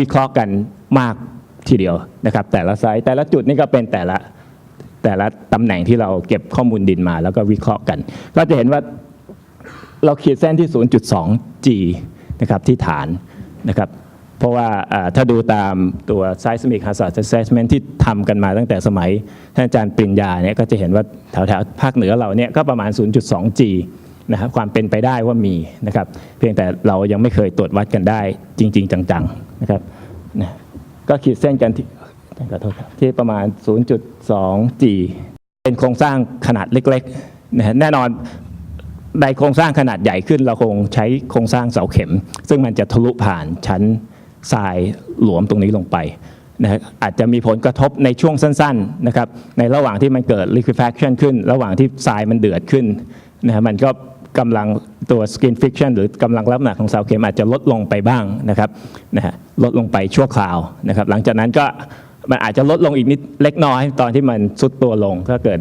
วิเคราะห์กันมากทีเดียวนะครับ แต่ละไซต์แต่ละจุดนี่ก็เป็นแต่ละแต่ละตำแหน่งที่เราเก็บข้อมูลดินมาแล้วก็วิเคราะห์กัน ก็จะเห็นว่าเราขีดเส้นที่ 0.2 G นะครับที่ฐานนะครับเพราะว่าอ่าถ้าดูตามตัว seismic hazard assessment ที่ทำกันมาตั้งแต่สมัยท่านอาจารย์ปริญญาเนี่ยก็จะเห็นว่าแถวๆภาคเหนือเราเนี่ยก็ประมาณ 0.2 G นะครับความเป็นไปได้ว่ามีนะครับเพียงแต่เรายังไม่เคยตรวจวัดกันได้จริง ๆ จังๆนะครับนะก็ขีดเส้นกันที่ขอโทษครับที่ประมาณ 0.2 G เป็นโครงสร้างขนาดเล็กๆนะฮะแน่นอนในโครงสร้างขนาดใหญ่ขึ้นเราคงใช้โครงสร้างเสาเข็ม ซึ่งมันจะทะลุผ่านชั้นทรายหลวมตรงนี้ลงไปนะฮะอาจจะมีผลกระทบในช่วงสั้นๆนะครับในระหว่างที่มันเกิด liquefaction ขึ้น ระหว่างที่ทรายมันเดือดขึ้นนะฮะมันก็ กำลังตัว skin friction หรือกำลังรับน้ำหนักของเสาเข็มอาจจะลดลงไปบ้างนะครับนะฮะลดลงไปชั่วคราวนะครับหลังจากนั้นก็มันอาจจะลดลงอีกนิดเล็กน้อยตอนที่มันซุดตัวลงก็เกิด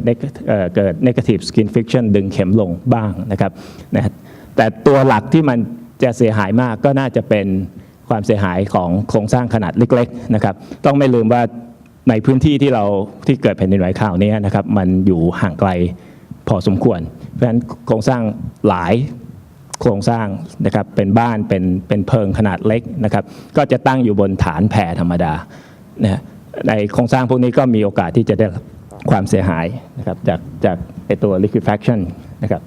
เอ่อเกิด negative skin friction ดึงเข็มลงบ้างนะครับนะฮะแต่ตัวหลักที่มันจะเสียหายมากก็น่าจะเป็นความเสียหายของโครงสร้างขนาดเล็กๆนะครับต้องไม่ลืมว่าในพื้นที่ที่เราที่เกิดแผ่นดินไหวข่าวนี้นะครับมันอยู่ห่างไกล พอสมควร เพราะฉะนั้นโครงสร้างหลายโครงสร้างนะครับเป็นบ้านเป็นเป็นเพิงขนาดเล็กนะครับ ก็จะตั้งอยู่บนฐานแผ่ธรรมดานะในโครงสร้างพวกนี้ก็มีโอกาสที่จะได้ความเสียหายนะครับจากจากไอตัว liquefaction นะครับ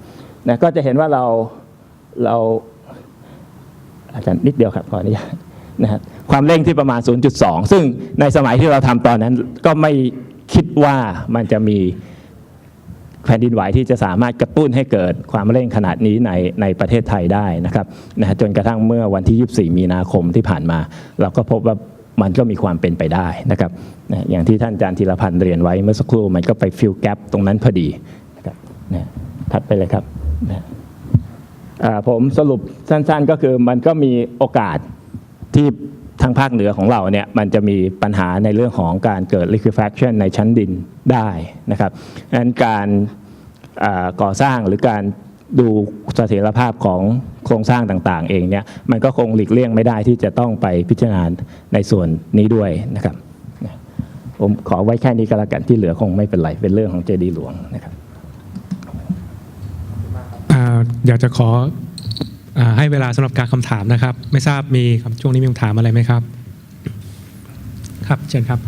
นะก็จะเห็นว่าเราเราอาจารย์นิดเดียวครับขออนุญาตนะฮะความเร่งที่ประมาณ 0.2 ซึ่งในสมัยที่เราทำตอนนั้นก็ไม่คิดว่ามันจะมี แผ่นดินไหวที่จะสามารถกระตุ้นให้เกิดความเร่งขนาดนี้ในในประเทศไทยได้นะครับนะฮะจนกระทั่งเมื่อวันที่ 24 มีนาคมที่ผ่านมา เราก็พบว่ามันก็มีความเป็นไปได้นะครับนะอย่างที่ท่านอาจารย์ธีรพันธ์เรียนไว้เมื่อสักครู่มันก็ไปฟิลแกปตรงนั้นพอดีนะครับนะถัดไปเลยครับนะอ่าผมสรุปสั้นๆก็คือมันก็มีโอกาสที่ทางภาคเหนือของเราเนี่ยมันจะมีปัญหาในเรื่องของการเกิด liquefaction ในชั้นดินได้นะครับดังนั้นการ ก่อสร้างหรือการดูเสถียรภาพของโครงสร้างต่างๆ เองเนี่ยมันก็คงหลีกเลี่ยงไม่ได้ที่จะต้องไปพิจารณาในส่วนนี้ด้วยนะครับผมขอไว้แค่นี้ก็แล้วกันที่เหลือคงไม่เป็นไร เป็นเรื่องของเจดีย์หลวงนะครับอยากจะขออให้เวลาสำหรับการคำถามนะครับ ไม่ทราบมีช่วงนี้มีคำถามอะไรไหมครับ ครับเชิญครับ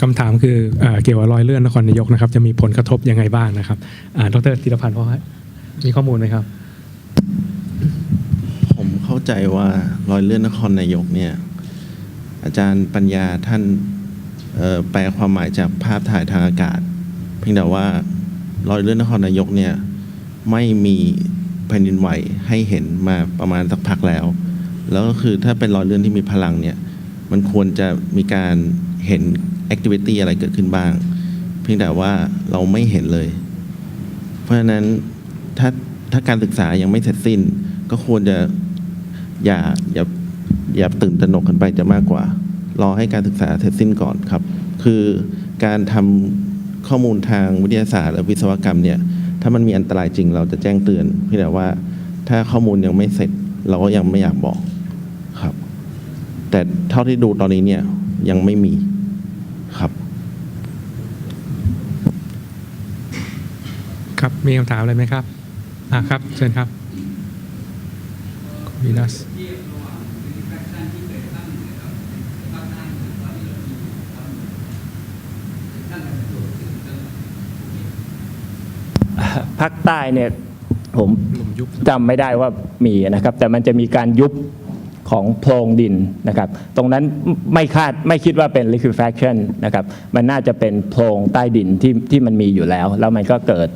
คำถามคืออเกี่ยวกับรอยเลื่อนนครนายกนะครับจะมีผลกระทบยังไงบ้างนะครับดรธีรพันธ์พอมีข้อมูลไหมครับ ผมเข้าใจว่ารอยเลื่อนนครนายกเนี่ยอาจารย์ปัญญาท่านแปลความหมายจากภาพถ่ายทางอากาศ เพียงแต่ว่ารอยเลื่อนนครนายกเนี่ยไม่มีแผ่นดินไหวให้เห็นมาประมาณสักพักแล้ว แล้วก็คือถ้าเป็นรอยเลื่อนที่มีพลังเนี่ยมันควรจะมีการเห็น แอคทิวิตี้อะไรเกิดขึ้นบ้าง เพียงแต่ว่าเราไม่เห็นเลย เพราะฉะนั้นถ้าถ้าการศึกษายังไม่เสร็จสิ้น ก็ควรจะอย่าอย่าอย่าตื่นตระหนกกันไปจะมากกว่า รอให้การศึกษาเสร็จสิ้นก่อนครับ คือการทำข้อมูลทางวิทยาศาสตร์และวิศวกรรมเนี่ย ถ้ามันมีอันตรายจริงเราจะแจ้งเตือนเพียงแต่ว่าถ้าข้อมูลยังไม่เสร็จเราก็ยังไม่อยากบอกครับ แต่เท่าที่ดูตอนนี้เนี่ยยังไม่มีครับ ครับมีคำถามอะไรไหมครับอ่าครับเชิญครับวีนัสภาคใต้เนี่ยผมจำไม่ได้ว่ามีนะครับ แต่มันจะมีการยุบของโพรงดินนะครับ ตรงนั้นไม่คาดไม่คิดว่าเป็น liquefaction นะครับ มันน่าจะเป็นโพรงใต้ดินที่ที่มันมีอยู่แล้ว แล้วมันก็เกิด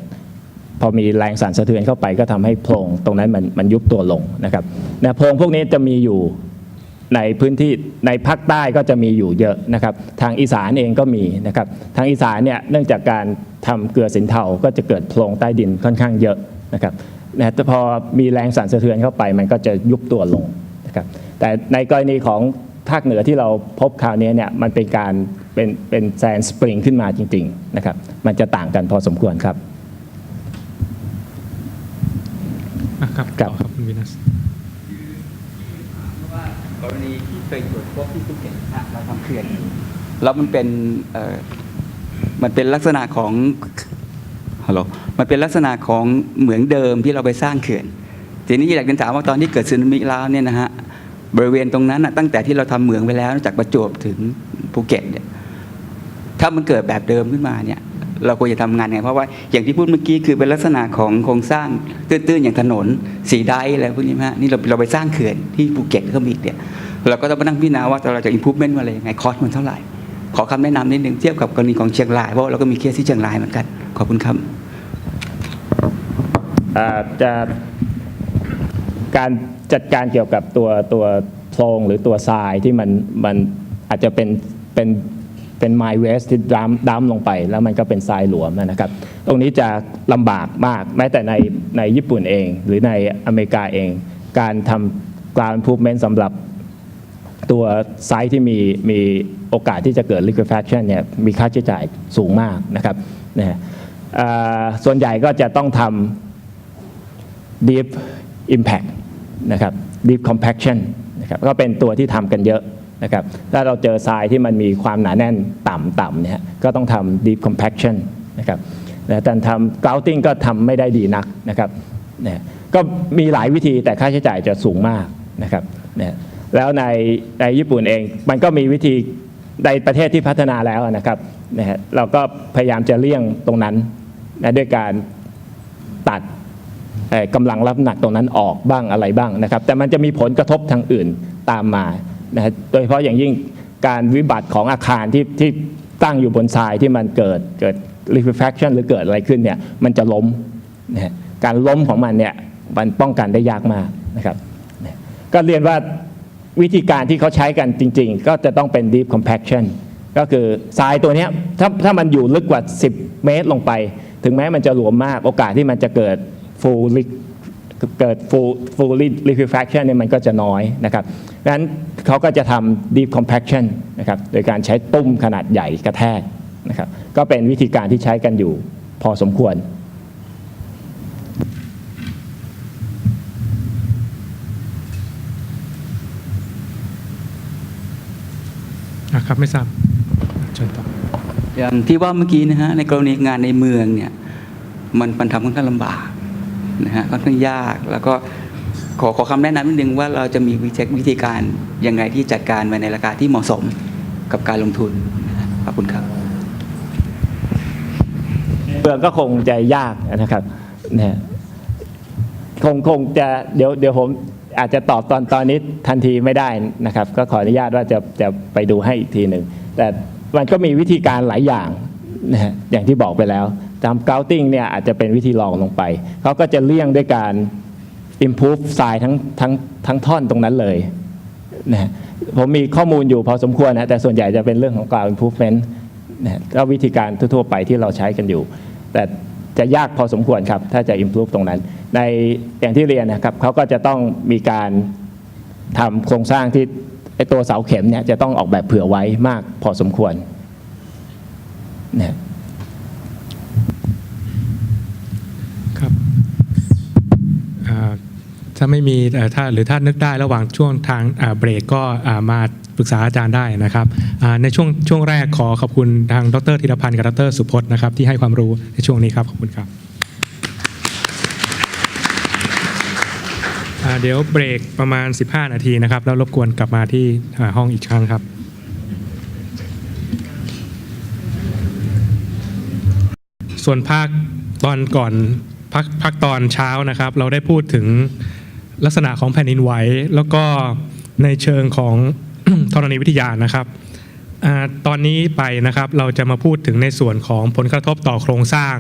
พอมีแรงสั่นสะเทือนเข้าไปก็ทำให้โพรงตรงนั้นมันมันยุบตัวลงนะครับนะโพรงพวกนี้จะมีอยู่ในพื้นที่ในภาคใต้ก็จะมีอยู่เยอะนะครับ ทางอีสานเองก็มีนะครับ ทางอีสานเนี่ยเนื่องจากการทำเกลือสินเทาก็จะเกิดโพรงใต้ดินค่อนข้างเยอะนะครับนะแต่พอมีแรงสั่นสะเทือนเข้าไปมันก็จะยุบตัวลงนะครับแต่ในกรณีของภาคเหนือที่เราพบคราวนี้เนี่ยมันเป็นการเป็นเป็นแซนสปริงขึ้นมาจริงๆนะครับมันจะต่างกันพอสมควรครับ ครับครับต่อครับคุณวินัสว่ากรณีที่เคยตรวจพบที่ภูเก็ตนะเราทำเขื่อนแล้วมันเป็นเอ่อมันเป็นลักษณะของฮัลโหลมันเป็นลักษณะของเหมืองเดิมที่เราไปสร้างเขื่อนทีนี้อยากจะถามว่าตอนที่เกิดสึนามิแล้วเนี่ยนะฮะบริเวณตรงนั้นนะตั้งแต่ที่เราทำเหมืองไปแล้วจากประจวบถึงภูเก็ตเนี่ยถ้ามันเกิดแบบเดิมขึ้นมาเนี่ย เราควรจะทำงานไงเพราะว่าอย่างที่พูดเมื่อกี้คือเป็นลักษณะของโครงสร้างตื้นๆอย่างถนน สีได้อะไรพวกนี้นะฮะนี่เราเราไปสร้างเขื่อนที่ภูเก็ตก็มีเนี่ยเราก็ต้องมานั่งพิจารณาว่าเราจะ improvement มาอะไรยังไงคอสมันเท่าไหร่ ขอคำแนะนำนิดนึงเทียบกับกรณีของเชียงรายเพราะเราก็มีเคสที่เชียงรายเหมือนกันขอบคุณครับจะการจัดการเกี่ยวกับตัวตัวโพรงหรือตัวทรายที่มันมันอาจจะเป็นเป็น เป็นไมเวสที่ดัมดัมลงไป แล้วมันก็เป็นทรายหลวมนะครับ ตรงนี้จะลำบากมากแม้แต่ในในญี่ปุ่นเอง หรือในอเมริกาเอง การทำการพู v เมนต์สำหรับตัวไซต์ที่มีมีโอกาสที่จะเกิด liquefaction เนี่ยมีค่าใช้จ่ายสูงมากนะครับนะฮะอ่าส่วนใหญ่ก็จะต้องทำ deep impact นะครับ deep compaction นะครับก็เป็นตัวที่ทำกันเยอะ นะครับถ้าเราเจอทรายที่มันมีความหนาแน่นต่ำต่ำเนี่ยก็ต้องทำ deep compaction นะครับแต่การทำ grouting ก็ทำไม่ได้ดีนักนะครับเนะก็มีหลายวิธีแต่ค่าใช้จ่ายจะสูงมากนะครับนะแล้วในในญี่ปุ่นเองมันก็มีวิธีในประเทศที่พัฒนาแล้วนะครับนะฮะเราก็พยายามจะเลี่ยงตรงนั้นนะด้วยการตัดกำลังรับหนักตรงนั้นออกบ้างอะไรบ้างนะครับ แต่มันจะมีผลกระทบทางอื่นตามมา นะโดยเฉพาะอย่างยิ่งการวิบัติของอาคารที่ที่ตั้งอยู่บนทรายที่มันเกิดเกิด liquefaction หรือเกิดอะไรขึ้นเนี่ยมันจะล้มนะการล้มของมันเนี่ยมันป้องกันได้ยากมากนะครับนะก็เรียนว่าวิธีการที่เขาใช้กันจริง ๆ ก็จะต้องเป็น deep compaction ก็คือทรายตัวนี้ถ้าถ้ามันอยู่ลึกกว่า 10 เมตรลงไป ถึงแม้มันจะหลวมมากโอกาสที่มันจะเกิด full เกิด full full liquefaction เนี่ยมันก็จะน้อยนะครับดังนั้น เขาก็จะทำ deep compaction นะครับโดยการใช้ตุ้มขนาดใหญ่กระแทกนะครับก็เป็นวิธีการที่ใช้กันอยู่พอสมควรอะครับไม่ทราบเชิญต่ออย่างที่ว่าเมื่อกี้นะฮะในกรณีงานในเมืองเนี่ยมันมันทำค่อนข้างลำบากนะฮะค่อนข้างยากแล้วก็ ขอขอคำแนะนำนิดนึงว่าเราจะมีวิธีวิธีการยังไงที่จัดการไว้ในราคาที่เหมาะสมกับการลงทุนขอบคุณครับเมืองก็คงจะยากนะครับนะคงคงจะเดี๋ยวเดี๋ยวผมอาจจะตอบตอนตอนนี้ทันทีไม่ได้นะครับ ก็ขออนุญาตว่าจะจะไปดูให้อีกทีหนึ่งแต่มันก็มีวิธีการหลายอย่างนะฮะอย่างที่บอกไปแล้วตาม grouting เนี่ยอาจจะเป็นวิธีรองลงไปเขาก็จะเลี่ยงด้วยการ improve ทรายทั้งทั้งทั้งท่อนตรงนั้นเลยนะผมมีข้อมูลอยู่พอสมควรนะแต่ส่วนใหญ่จะเป็นเรื่องของ ground improvement นะก็วิธีการทั่วๆไปที่เราใช้กันอยู่ แต่จะยากพอสมควรครับ ถ้าจะ improve ตรงนั้น ในอย่างที่เรียนนะครับเขาก็จะต้องมีการทำโครงสร้างที่ไอตัวเสาเข็มเนี่ยจะต้องออกแบบเผื่อไว้มากพอสมควรนะ ครับอ่าถ้าไม่มีถ้าหรือถ้านึกได้ระหว่างช่วงทางเบรกก็มาปรึกษาอาจารย์ได้นะครับในช่วงช่วงแรกขอขอบคุณทางดรธีรพันธ์กับดรสุพจน์นะครับที่ให้ความรู้ในช่วงนี้ครับขอบคุณครับเดี๋ยวเบรกประมาณ 15 นาทีนะครับ แล้วรบกวนกลับมาที่ห้องอีกครั้งครับส่วนภาคตอนก่อนพักพักตอนเช้านะครับ เราได้พูดถึง ลักษณะของแผ่นดินไหวแล้วก็ในเชิงของธรณีวิทยานะครับอตอนนี้ไปนะครับเราจะมาพูดถึงในส่วนของผลกระทบต่อโครงสร้าง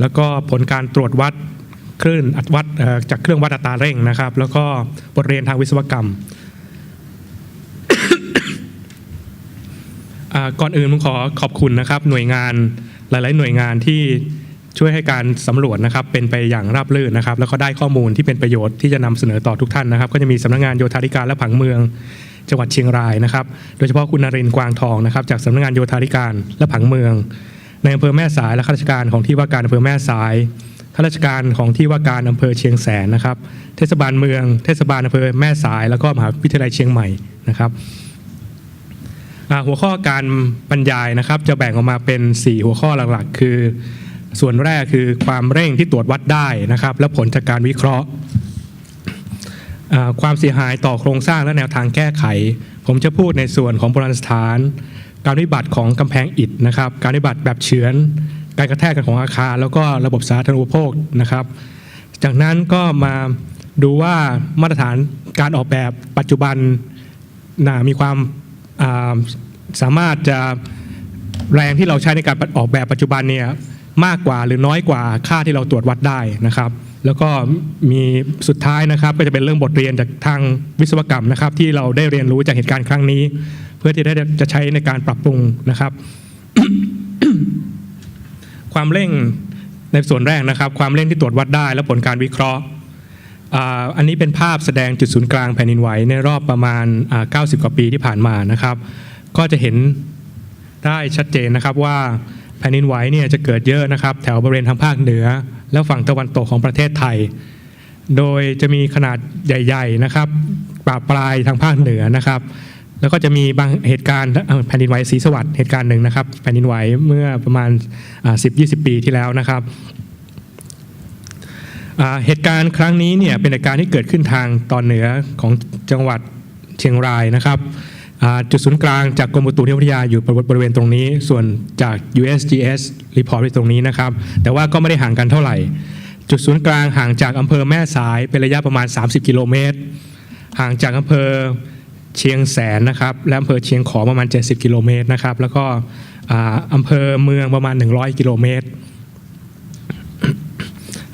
แล้วก็ผลการตรวจวัดคลื่นอัดวัดจากเครื่องวัดอัตราเร่งนะครับ แล้วก็บทเรียนทางวิศวกรรมก่อนอื่นผมขอขอบคุณนะครับหน่วยงานหลาย ๆ หน่วยงานที่ ช่วยให้การสำรวจนะครับเป็นไปอย่างราบรื่นนะครับ แล้วก็ได้ข้อมูลที่เป็นประโยชน์ที่จะนำเสนอต่อทุกท่านนะครับ ก็จะมีสำนักงานโยธาธิการและผังเมืองจังหวัดเชียงรายนะครับ โดยเฉพาะคุณนรินทร์กวางทองนะครับจากสำนักงานโยธาธิการและผังเมือง ในอำเภอแม่สายและข้าราชการของที่ว่าการอำเภอแม่สายข้าราชการของที่ว่าการอำเภอเชียงแสนนะครับ เทศบาลเมือง เทศบาลอำเภอแม่สาย แล้วก็มหาวิทยาลัยเชียงใหม่นะครับหัวข้อการบรรยายนะครับ จะแบ่งออกมาเป็น 4 หัวข้อหลักๆ คือ ส่วนแรกคือความเร่งที่ตรวจวัดได้นะครับ และผลจากการวิเคราะห์ ความเสียหายต่อโครงสร้างและแนวทางแก้ไข ผมจะพูดในส่วนของโบราณสถาน การวิบัติของกำแพงอิฐนะครับ การวิบัติแบบเฉือน การกระแทกกันของอาคาร แล้วก็ระบบสาธารณูปโภคนะครับ จากนั้นก็มาดูว่ามาตรฐานการออกแบบปัจจุบันนะมีความาสามารถจะแรงที่เราใช้ในการออกแบบปัจจุบันเนี่ย มากกว่าหรือน้อยกว่าค่าที่เราตรวจวัดได้นะครับ แล้วก็มีสุดท้ายนะครับก็จะเป็นเรื่องบทเรียนจากทางวิศวกรรมนะครับ ที่เราได้เรียนรู้จากเหตุการณ์ครั้งนี้ เพื่อที่ได้จะใช้ในการปรับปรุงนะครับ ความเร่งในส่วนแรกนะครับ ความเร่งที่ตรวจวัดได้และผลการวิเคราะห์อันนี้เป็นภาพแสดงจุดศูนย์กลางแผ่นดินไหวในรอบประมาณอ่า90 กว่าปีที่ผ่านมานะครับ ก็จะเห็นได้ชัดเจนนะครับว่า แผ่นดินไหวเนี่ยจะเกิดเยอะนะครับแถวบริเวณทางภาคเหนือ และฝั่งตะวันตกของประเทศไทย โดยจะมีขนาดใหญ่ ๆนะครับปราปลายทางภาคเหนือนะครับ แล้วก็จะมีบางเหตุการณ์แผ่นดินไหวศรีสวัสดิ์เหตุการณ์หนึ่งนะครับ แผ่นดินไหวเมื่อประมาณ 10-20 ปีที่แล้วนะครับเหตุการณ์ครั้งนี้เนี่ยเป็นเหตุการณ์ที่เกิดขึ้นทางตอนเหนือของจังหวัดเชียงรายนะครับ จุดศูนย์กลางจากกรมอุตุนิยมวิทยาอยู่บริเวณตรงนี้ ส่วนจาก USGS report ที่ตรงนี้นะครับ แต่ว่าก็ไม่ได้ห่างกันเท่าไหร่ จุดศูนย์กลางห่างจากอำเภอแม่สายเป็นระยะประมาณ 30 กิโลเมตร ห่างจากอำเภอเชียงแสนนะครับและอำเภอเชียงขอประมาณ 70 กิโลเมตรนะครับ แล้วก็อำเภอเมืองประมาณ 100 กิโลเมตร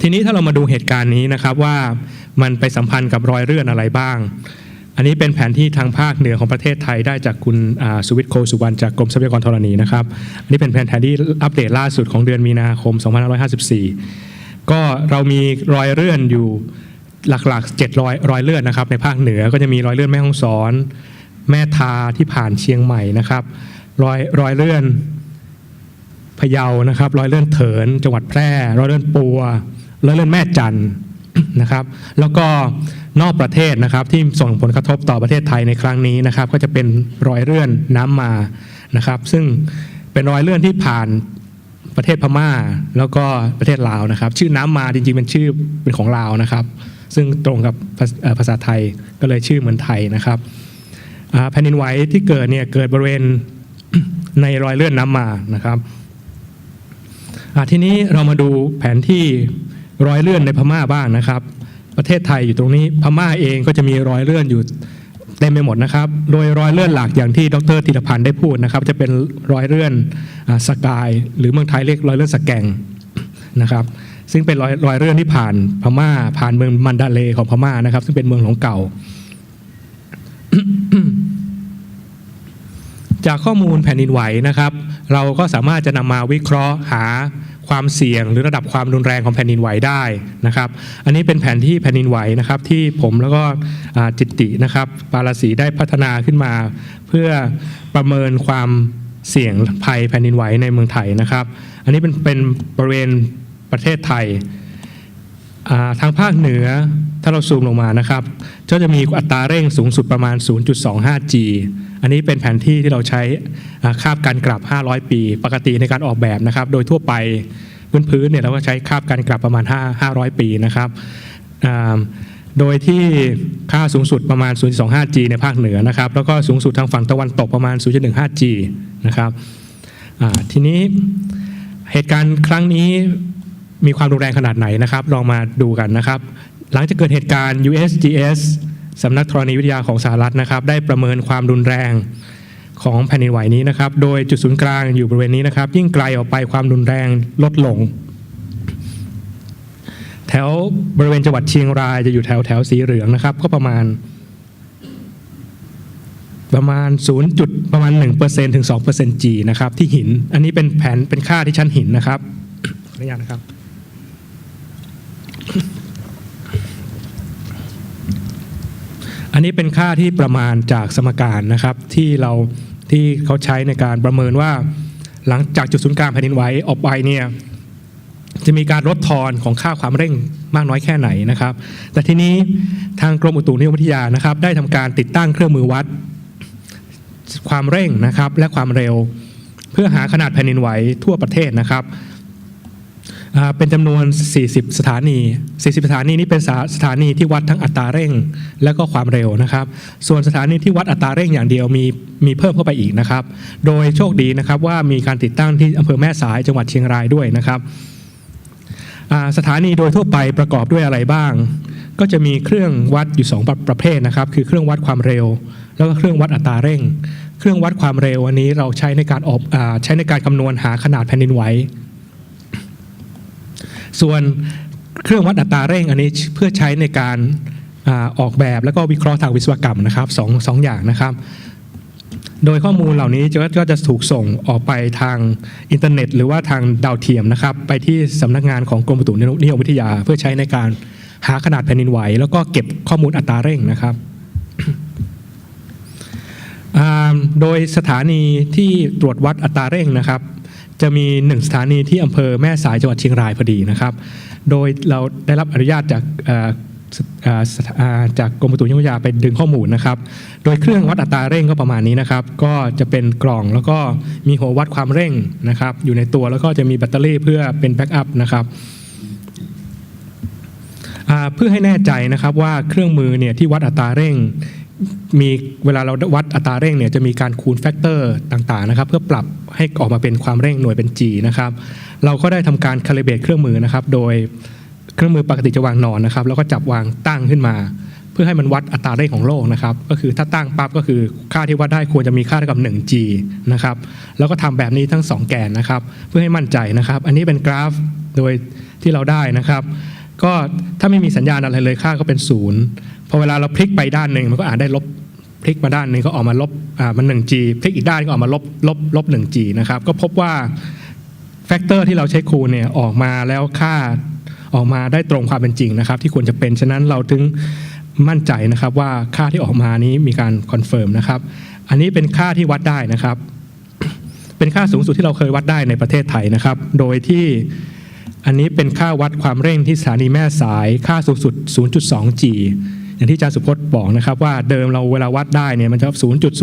ทีนี้ถ้าเรามาดูเหตุการณ์นี้นะครับว่ามันไปสัมพันธ์กับรอยเลื่อนอะไรบ้าง อันนี้เป็นแผนที่ทางภาคเหนือของประเทศไทยได้จากคุณสุวิทย์โคสุวรรณจากกรมทรัพยากรธรณีนะครับ อันนี้เป็นแผนที่อัปเดตล่าสุดของเดือนมีนาคม 2554 ก็เรามีรอยเลื่อนอยู่หลักๆ7รอยรอยเลื่อนนะครับ ในภาคเหนือก็จะมีรอยเลื่อนแม่ฮ่องสอน แม่ทาที่ผ่านเชียงใหม่นะครับ รอยรอยเลื่อนพะเยานะครับ รอยเลื่อนเถินจังหวัดแพร่ รอยเลื่อนปัวรอยเลื่อนแม่จันทร์ นะครับ แล้วก็นอกประเทศนะครับที่ส่งผลกระทบต่อประเทศไทยในครั้งนี้นะครับ ก็จะเป็นรอยเลื่อนน้ำมานะครับ ซึ่งเป็นรอยเลื่อนที่ผ่านประเทศพม่า แล้วก็ประเทศลาวนะครับ ชื่อน้ำมาจริงๆเป็นชื่อเป็นของลาวนะครับ ซึ่งตรงกับภาษาไทยก็เลยชื่อเหมือนไทยนะครับแผ่นดินไหวที่เกิดเนี่ยเกิดบริเวณในรอยเลื่อนน้ำมานะครับทีนี้เรามาดูแผนที่ รอยเลื่อนในพม่าบ้างนะครับ ประเทศไทยอยู่ตรงนี้พม่าเองก็จะมีรอยเลื่อนอยู่เต็มไปหมดนะครับ โดยรอยเลื่อนหลักอย่างที่ดรธีรพันธ์ได้พูดนะครับ จะเป็นรอยเลื่อนสกาย หรือเมืองไทยเรียกรอยเลื่อนสแกงนะครับ ซึ่งเป็นรอยรอยเลื่อนที่ผ่านพม่า ผ่านเมืองมันดาเลของพม่านะครับ ซึ่งเป็นเมืองหลวงเก่า จากข้อมูลแผ่นดินไหวนะครับ เราก็สามารถจะนำมาวิเคราะห์หา ความเสี่ยง หรือระดับความรุนแรงของแผ่นดินไหวได้นะครับอันนี้เป็นแผนที่แผ่นดินไหวนะครับที่ผมแล้วก็จิตตินะครับปาราสีได้พัฒนาขึ้นมา เพื่อประเมินความเสี่ยงภัยแผ่นดินไหวในเมืองไทยนะครับ อันนี้เป็นเป็นบริเวณประเทศไทยทางภาคเหนือถ้าเราซูมลงมานะครับก็จะมีอัตราเร่งสูงสุดประมาณ 0.25G อันนี้เป็นแผนที่ที่เราใช้คาบการกลับ 500 ปี ปกติในการออกแบบนะครับ โดยทั่วไปพื้นๆเนี่ยเราก็ใช้คาบการกลับประมาณ 5 500 ปีนะครับโดยที่ค่าสูงสุดประมาณ 0.25G ในภาคเหนือนะครับ แล้วก็สูงสุดทางฝั่งตะวันตกประมาณ 0.15G นะครับทีนี้เหตุการณ์ครั้งนี้มีความรุนแรงขนาดไหนนะครับ ลองมาดูกันนะครับ หลังจากเกิดเหตุการณ์ USGS สำนักธรณีวิทยาของสหรัฐนะครับ ได้ประเมินความรุนแรงของแผ่นดินไหวนี้นะครับ โดยจุดศูนย์กลางอยู่บริเวณนี้นะครับ ยิ่งไกลออกไปความรุนแรงลดลง แถวบริเวณจังหวัดเชียงรายจะอยู่แถวแถวสีเหลืองนะครับ ก็ประมาณ ประมาณ0จุดประมาณ1%ถึง2% G นะครับที่หิน อันนี้เป็นแผนเป็นค่าที่ชั้นหินนะครับขออนุญาตนะครับ อันนี้เป็นค่าที่ประมาณจากสมการนะครับ ที่เราที่เขาใช้ในการประเมินว่า หลังจากจุดศูนย์กลางแผ่นดินไหวออกไปเนี่ยจะมีการลดทอนของค่าความเร่งมากน้อยแค่ไหนนะครับ แต่ทีนี้ทางกรมอุตุนิยมวิทยานะครับ ได้ทำการติดตั้งเครื่องมือวัด ความเร่งนะครับและความเร็ว เพื่อหาขนาดแผ่นดินไหวทั่วประเทศนะครับ เป็นจำนวน 40 สถานี 40 สถานีนี้เป็นสถานีที่วัดทั้งอัตราเร่ง และก็ความเร็วนะครับ ส่วนสถานีที่วัดอัตราเร่งอย่างเดียวมีมีเพิ่มเข้าไปอีกนะครับ โดยโชคดีนะครับว่ามีการติดตั้งที่อำเภอแม่สายจังหวัดเชียงรายด้วยนะครับสถานีโดยทั่วไปประกอบด้วยอะไรบ้าง ก็จะมีเครื่องวัดอยู่ 2 ประประเภทนะครับ คือเครื่องวัดความเร็ว แล้วก็เครื่องวัดอัตราเร่ง เครื่องวัดความเร็วอันนี้เราใช้ในการออกอาใช้ในการคำนวณหาขนาดแผ่นดินไหว ส่วนเครื่องวัดอัตราเร่งอันนี้เพื่อใช้ในการออกแบบแล้วก็วิเคราะห์ทางวิศวกรรมนะครับสองสองอย่างนะครับ โดยข้อมูลเหล่านี้ก็จะถูกส่งออกไปทางอินเทอร์เน็ต หรือว่าทางดาวเทียมนะครับ ไปที่สำนักงานของกรมอุตุนิยมวิทยา เพื่อใช้ในการหาขนาดแผ่นดินไหว แล้วก็เก็บข้อมูลอัตราเร่งนะครับโดยสถานีที่ตรวจวัดอัตราเร่งนะครับ จะมีหนึ่งสถานีที่อำเภอแม่สายจังหวัดเชียงรายพอดีนะครับ โดยเราได้รับอนุญาตจากจากกรมอุตุนิยมวิทยาไปดึงข้อมูลนะครับ โดยเครื่องวัดอัตราเร่งก็ประมาณนี้นะครับ ก็จะเป็นกล่องแล้วก็มีหัววัดความเร่งนะครับ อยู่ในตัวแล้วก็จะมีแบตเตอรี่เพื่อเป็นแบ็กอัพนะครับเพื่อให้แน่ใจนะครับว่าเครื่องมือเนี่ยที่วัดอัตราเร่ง มีเวลาเราวัดอัตราเร่งเนี่ยจะมีการคูณแฟกเตอร์ต่างๆนะครับ เพื่อปรับให้ออกมาเป็นความเร่งหน่วยเป็น G นะครับเราก็ได้ทำการคาลิเบตเครื่องมือนะครับ โดยเครื่องมือปกติจะวางนอนนะครับ แล้วก็จับวางตั้งขึ้นมา เพื่อให้มันวัดอัตราเร่งของโลกนะครับ ก็คือถ้าตั้งปั๊บก็คือค่าที่วัดได้ควรจะมีค่าเท่ากับ 1G นะครับแล้วก็ทำแบบนี้ทั้ง 2 แกนนะครับ เพื่อให้มั่นใจนะครับ อันนี้เป็นกราฟโดยที่เราได้นะครับ ก็ถ้าไม่มีสัญญาณอะไรเลยค่าก็เป็นศูนย์ พอเวลาเราพลิกไปด้านหนึ่งมันก็อ่าจได้ลบพลิกมาด้านหนึ่งก็ออกมาลบอ่ามัน 1G พลิกอีกด้านก็ออกมาลบลบลบ 1G นะครับก็พบว่าแฟกเตอร์ที่เราใช้คูณเนี่ยออกมาแล้วค่าออกมาได้ตรงความเป็นจริงนะครับ ที่ควรจะเป็นฉะนั้นเราถึงมั่นใจนะครับว่าค่าที่ออกมานี้มีการคอนเฟิร์มนะครับ อันนี้เป็นค่าที่วัดได้นะครับ เป็นค่าสูงสุดที่เราเคยวัดได้ในประเทศไทยนะครับ โดยที่อันนี้เป็นค่าวัดความเร่งที่สถานีแม่สาย ค่าสูงสุด 0.2G อย่างที่อาจารย์สุพจน์บอกนะครับว่าเดิมเราเวลาวัดได้เนี่ยมันจะ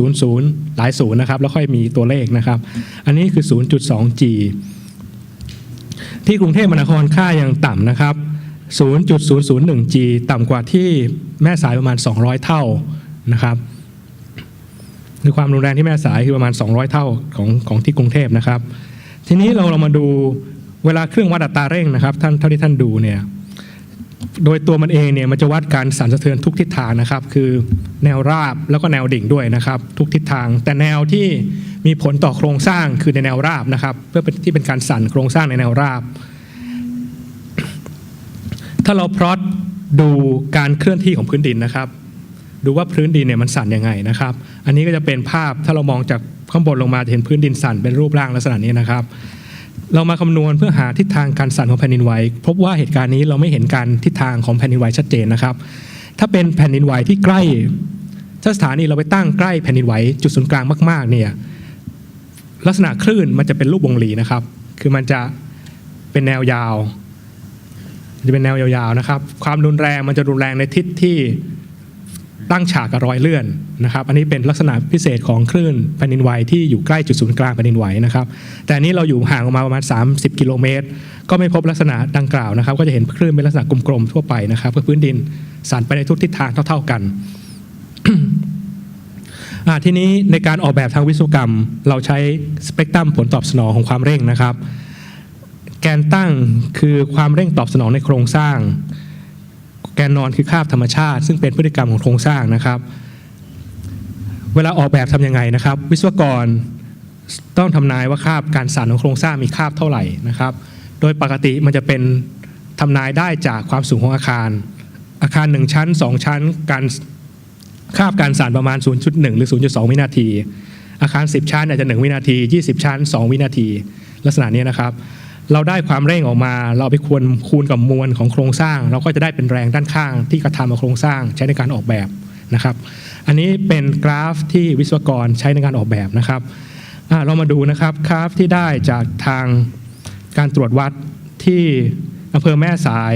0.00หลายศูนย์นะครับแล้วค่อยมีตัวเลขนะครับ อันนี้คือ 0.2G ที่กรุงเทพมหานครค่ายังต่ำนะครับ 0.001G ต่ำกว่าที่แม่สายประมาณ 200 เท่านะครับคือความรุนแรงที่แม่สายคือประมาณ 200 เท่าของของที่กรุงเทพนะครับ ทีนี้เราเรามาดูเวลาเครื่องวัดอัตราเร่งนะครับท่านเท่าที่ท่านดูเนี่ย โดยตัวมันเองเนี่ยมันจะวัดการสั่นสะเทือนทุกทิศทางนะครับ คือแนวราบแล้วก็แนวดิ่งด้วยนะครับ ทุกทิศทาง แต่แนวที่มีผลต่อโครงสร้างคือในแนวราบนะครับ เพื่อเป็นที่เป็นการสั่นโครงสร้างในแนวราบ ถ้าเราพลอตดูการเคลื่อนที่ของพื้นดินนะครับ ดูว่าพื้นดินเนี่ยมันสั่นยังไงนะครับ อันนี้ก็จะเป็นภาพถ้าเรามองจากข้างบนลงมาจะเห็นพื้นดินสั่นเป็นรูปร่างลักษณะนี้นะครับ เรามาคำนวณเพื่อหาทิศทางการสั่นของแผ่นดินไหวพบว่าเหตุการณ์นี้เราไม่เห็นการทิศทางของแผ่นดินไหวชัดเจนนะครับ ถ้าเป็นแผ่นดินไหวที่ใกล้ถ้าสถานีเราไปตั้งใกล้แผ่นดินไหวจุดศูนย์กลางมาก ๆ เนี่ยลักษณะคลื่นมันจะเป็นรูปวงรีนะครับ คือมันจะเป็นแนวยาว จะเป็นแนวยาวๆนะครับ ความรุนแรงมันจะรุนแรงในทิศที่ ตั้งฉากกับรอยเลื่อนนะครับ อันนี้เป็นลักษณะพิเศษของคลื่นแผ่นดินไหวที่อยู่ใกล้จุดศูนย์กลางแผ่นดินไหวนะครับ แต่อันนี้เราอยู่ห่างออกมาประมาณ 30 กิโลเมตร ก็ไม่พบลักษณะดังกล่าวนะครับ ก็จะเห็นคลื่นเป็นลักษณะกลมๆทั่วไปนะครับเพื่อพื้นดินสั่นไปในทุกทิศทางเท่า ๆกันทีนี้ในการออกแบบทางวิศวกรรม เราใช้สเปกตรัมผลตอบสนองของความเร่งนะครับ แกนตั้งคือความเร่งตอบสนองในโครงสร้าง แกนนอนคือคาบธรรมชาติ ซึ่งเป็นพฤติกรรมของโครงสร้างนะครับ เวลาออกแบบทำยังไงนะครับ วิศวกรต้องทำนายว่าคาบการสั่นของโครงสร้างมีคาบเท่าไหร่นะครับ โดยปกติมันจะเป็นทำนายได้จากความสูงของอาคาร อาคาร 1 ชั้น 2 ชั้น การคาบการสั่นประมาณ 0.1 หรือ 0.2 วินาที อาคาร 10 ชั้นอาจจะ 1 วินาที 20 ชั้น 2 วินาที ลักษณะนี้นะครับ เราได้ความเร่งออกมา เราไปคูณคูณกับมวลของโครงสร้าง เราก็จะได้เป็นแรงด้านข้างที่กระทำกับโครงสร้างใช้ในการออกแบบนะครับ อันนี้เป็นกราฟที่วิศวกรใช้ในการออกแบบนะครับเรามาดูนะครับกราฟที่ได้จากทางการตรวจวัดที่อำเภอแม่สาย